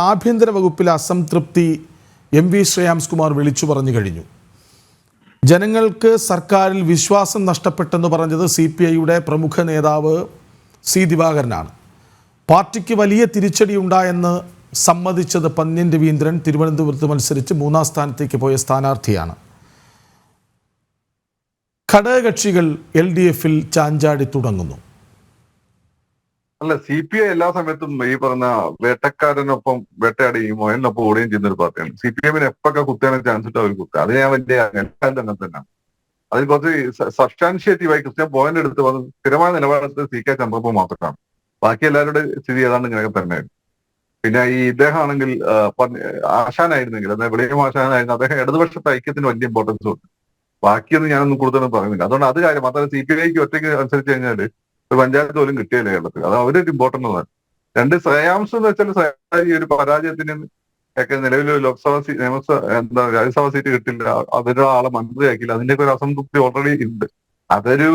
ആഭ്യന്തര വകുപ്പിലെ അസംതൃപ്തി എം വി ശ്രേയാംസ് കുമാർ വിളിച്ചു പറഞ്ഞു കഴിഞ്ഞു. ജനങ്ങൾക്ക് സർക്കാരിൽ വിശ്വാസം നഷ്ടപ്പെട്ടെന്ന് പറഞ്ഞത് സി പി ഐയുടെ പ്രമുഖ നേതാവ് സി ദിവാകരനാണ്. പാർട്ടിക്ക് വലിയ തിരിച്ചടി ഉണ്ടായെന്ന് സമ്മതിച്ചത് പന്ന്യൻ രവീന്ദ്രൻ തിരുവനന്തപുരത്ത് മത്സരിച്ച് മൂന്നാം സ്ഥാനത്തേക്ക് പോയ സ്ഥാനാർത്ഥിയാണ്. ഘടകകക്ഷികൾ എൽ ഡി എഫിൽ ചാഞ്ചാടി തുടങ്ങുന്നു. അല്ല സി പി ഐ എല്ലാ സമയത്തും ഈ പറഞ്ഞ വേട്ടക്കാരനൊപ്പം വേട്ടയാടുകയും മോഹനൊപ്പം ഓടുകയും ചെയ്യുന്ന ഒരു പാർട്ടിയാണ് സി പി എമ്മിന് എപ്പൊക്കെ കുത്താൻ ചാൻസ് ഇട്ട് അവർ കുത്തുക അത് ഞാൻ വലിയ അങ്ങനെ തന്നെ തന്നെയാണ് അതിൽ കുറച്ച് സബ്സ്റ്റാൻഷിയേറ്റീവായി ക്രിസ്ത്യൻ പോയിന്റ് എടുത്ത് വന്ന് സ്ഥിരമായ നിലപാടെടുത്ത് സി കെ ചന്ദ്രബാബു മാത്രമാണ്. ബാക്കി എല്ലാവരുടെ സ്ഥിതി ഏതാണ്ട് ഇങ്ങനെയൊക്കെ തന്നെയായിരുന്നു പിന്നെ ഈ ഇദ്ദേഹം ആണെങ്കിൽ ആശാനായിരുന്നെങ്കിൽ അതായത് വെളിയം ആശാനായിരുന്നു അദ്ദേഹം ഇടതുപക്ഷത്തെ ഐക്യത്തിന് വലിയ ഇമ്പോർട്ടൻസ് ഉണ്ട്. ബാക്കിയൊന്നും ഞാനൊന്നും കൂടുതലൊന്നും പറയുന്നില്ല. അതുകൊണ്ട് അത് കാര്യം മാത്രമല്ല സി പി ഐക്ക് ഒറ്റയ്ക്ക് അനുസരിച്ച് കഴിഞ്ഞാൽ ഒരു പഞ്ചായത്ത് പോലും കിട്ടിയില്ല കേരളത്തിൽ. അത് അവരൊരു ഇമ്പോർട്ടന്റ് ആണ് രണ്ട് ശ്രേയാംശം എന്ന് വെച്ചാൽ ശ്രേയാ ഈ ഒരു പരാജയത്തിന് ഒക്കെ നിലവിൽ ലോക്സഭ സീ നിയമസഭ എന്താ രാജ്യസഭ സീറ്റ് കിട്ടില്ല. അവരുടെ ആളെ മന്ത്രിയാക്കില്ല അതിന്റെയൊക്കെ ഒരു അസംതൃപ്തി ഓൾറെഡി ഉണ്ട്. അതൊരു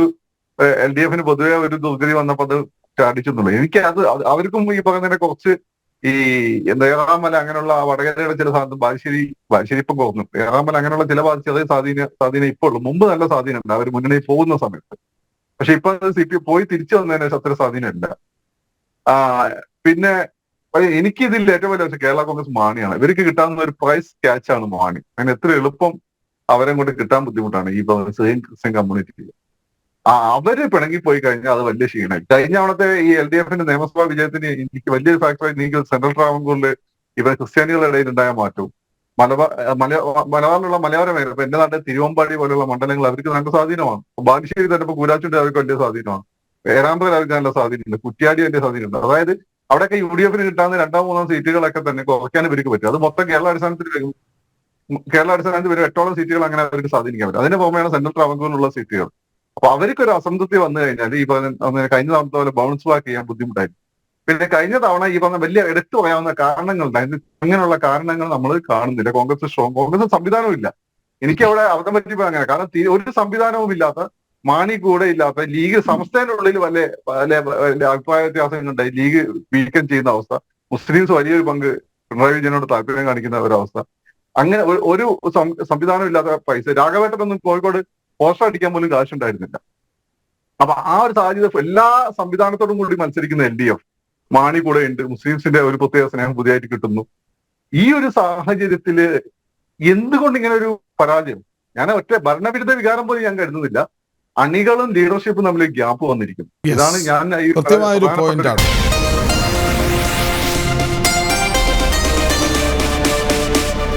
എൽ ഡി എഫിന് പൊതുവെ ഒരു ദുർഗതി വന്നപ്പോൾ അത് ചാടിച്ചെന്നുള്ളൂ. എനിക്ക് അത് അവർക്കും ഈ പറയുന്നതിനെ കുറച്ച് ഈ ഏറാമല അങ്ങനെയുള്ള വടകരയുടെ ചില സാധനം ബാലുശ്ശേരി ബാലുശ്ശേരി ഇപ്പം കുറഞ്ഞു. ഏറാമല അങ്ങനെയുള്ള ചില അതേ സ്വാധീന സ്വാധീനം ഇപ്പോൾ ഉള്ളു. മുമ്പ് നല്ല സ്വാധീനം ഉണ്ട്. അവർ മുന്നണി പോകുന്ന സമയത്ത്. പക്ഷെ ഇപ്പൊ സി പി പോയി തിരിച്ചു വന്നതിന് ശത്രു അത്ര സ്വാധീനം ആ പിന്നെ എനിക്കിതിൽ ഏറ്റവും വലിയ പക്ഷേ കേരള കോൺഗ്രസ് മാണിയാണ്. ഇവർക്ക് കിട്ടാവുന്ന ഒരു പ്രൈസ് ക്യാച്ച് ആണ് മാണി. അങ്ങനെ എത്ര എളുപ്പം അവരെ കൊണ്ട് കിട്ടാൻ ബുദ്ധിമുട്ടാണ് ഈ സെയിം ക്രിസ്ത്യൻ കമ്മ്യൂണിറ്റിക്ക് ആ അവർ പിണങ്ങി പോയി കഴിഞ്ഞാൽ അത് വലിയ ക്ഷീണമായി. കഴിഞ്ഞ തവണത്തെ ഈ എൽ ഡി എഫിന്റെ നിയമസഭാ വിജയത്തിന് എനിക്ക് വലിയൊരു ഫാക്ടറായി നീക്കി സെൻട്രൽ ട്രാവൻകൂറിൽ ഇവർ ക്രിസ്ത്യാനികളുടെ ഇടയിൽ ഉണ്ടായ മാറ്റവും. മലബാർ മല- മലബാറിലുള്ള മലയോര മേഖല ഇപ്പൊ എന്റെ നാട്ടിൽ തിരുവമ്പാടി പോലുള്ള മണ്ഡലങ്ങൾ അവർക്ക് നല്ല സ്വാധീനമാണ്. ബാലുശ്ശേരി തന്നെ ഇപ്പൊ അവർക്ക് വലിയ സ്വാധീനമാണ്. ഏറാമ്പൽ അവർക്ക് നല്ല സ്വാധീനമുണ്ട്. കുറ്റ്യാടി വലിയ സ്വാധീനമുണ്ട്. അതായത് അവിടെയൊക്കെ യു ഡി എഫിന് കിട്ടാവുന്ന രണ്ടോ മൂന്നോ സീറ്റുകളൊക്കെ തന്നെ കുറയ്ക്കാൻ ഇവർക്ക് പറ്റും. അത് മൊത്തം കേരള അടിസ്ഥാനത്തിൽ കേരള അടിസ്ഥാനത്തിൽ വരും എട്ടോളം സീറ്റുകൾ അങ്ങനെ അവർക്ക് സ്വാധീനിക്കാൻ പറ്റും. അതിന് പുറമെയാണ് സെൻട്രൽ ട്രാവൻകൂറിലുള്ള സീറ്റുകൾ. അപ്പൊ അവർക്കൊരു അസംതൃപ്തി വന്നു കഴിഞ്ഞാൽ ഈ പറഞ്ഞ കഴിഞ്ഞ തവണത്തെ പോലെ ബൗൺസ് ബാക്ക് ചെയ്യാൻ ബുദ്ധിമുട്ടായിരുന്നു പിന്നെ കഴിഞ്ഞ തവണ ഈ പറഞ്ഞ വലിയ എടുത്തു പറയാവുന്ന കാരണങ്ങളുണ്ടായിരുന്നു അങ്ങനെയുള്ള കാരണങ്ങൾ നമ്മൾ കാണുന്നില്ല. കോൺഗ്രസ് സ്ട്രോങ് കോൺഗ്രസ് സംവിധാനവും ഇല്ല. എനിക്ക് അവിടെ അബദ്ധം പറ്റിപ്പോ അങ്ങനെ. കാരണം ഒരു സംവിധാനവും ഇല്ലാത്ത മാണി കൂടെ ഇല്ലാത്ത ലീഗ് സംസ്ഥാന ഉള്ളിൽ വല്ല വല്ല അഭിപ്രായ വ്യത്യാസങ്ങൾ ഉണ്ടായി ലീഗ് വീക്കം ചെയ്യുന്ന അവസ്ഥ മുസ്ലിംസ് വലിയൊരു പങ്ക് പിണറായി വിജയനോട് താല്പര്യം കാണിക്കുന്ന ഒരവസ്ഥ അങ്ങനെ ഒരു സംവിധാനം ഇല്ലാത്ത പൈസ. രാഘവേട്ടനൊന്നും കോഴിക്കോട് പോസ്റ്റർ അടിക്കാൻ പോലും കാശുണ്ടായിരുന്നില്ല. അപ്പൊ ആ ഒരു സാഹചര്യം എല്ലാ സംവിധാനത്തോടും കൂടി മത്സരിക്കുന്ന എൽ ഡി എഫ്. മാണി കൂടെ ഉണ്ട്. മുസ്ലിംസിന്റെ ഒരു പ്രത്യേക സ്നേഹം പുതിയതായിട്ട് കിട്ടുന്നു. ഈ ഒരു സാഹചര്യത്തിൽ എന്തുകൊണ്ട് ഇങ്ങനെ ഒരു പരാജയം? ഞാൻ ഒറ്റ ഭരണവിരുദ്ധ വികാരം പോലും ഞാൻ കരുതുന്നില്ല. അണികളും ലീഡർഷിപ്പും തമ്മിൽ ഗ്യാപ്പ് വന്നിരിക്കും ഇതാണ് ഞാൻ ഈ പോയിന്റാണ്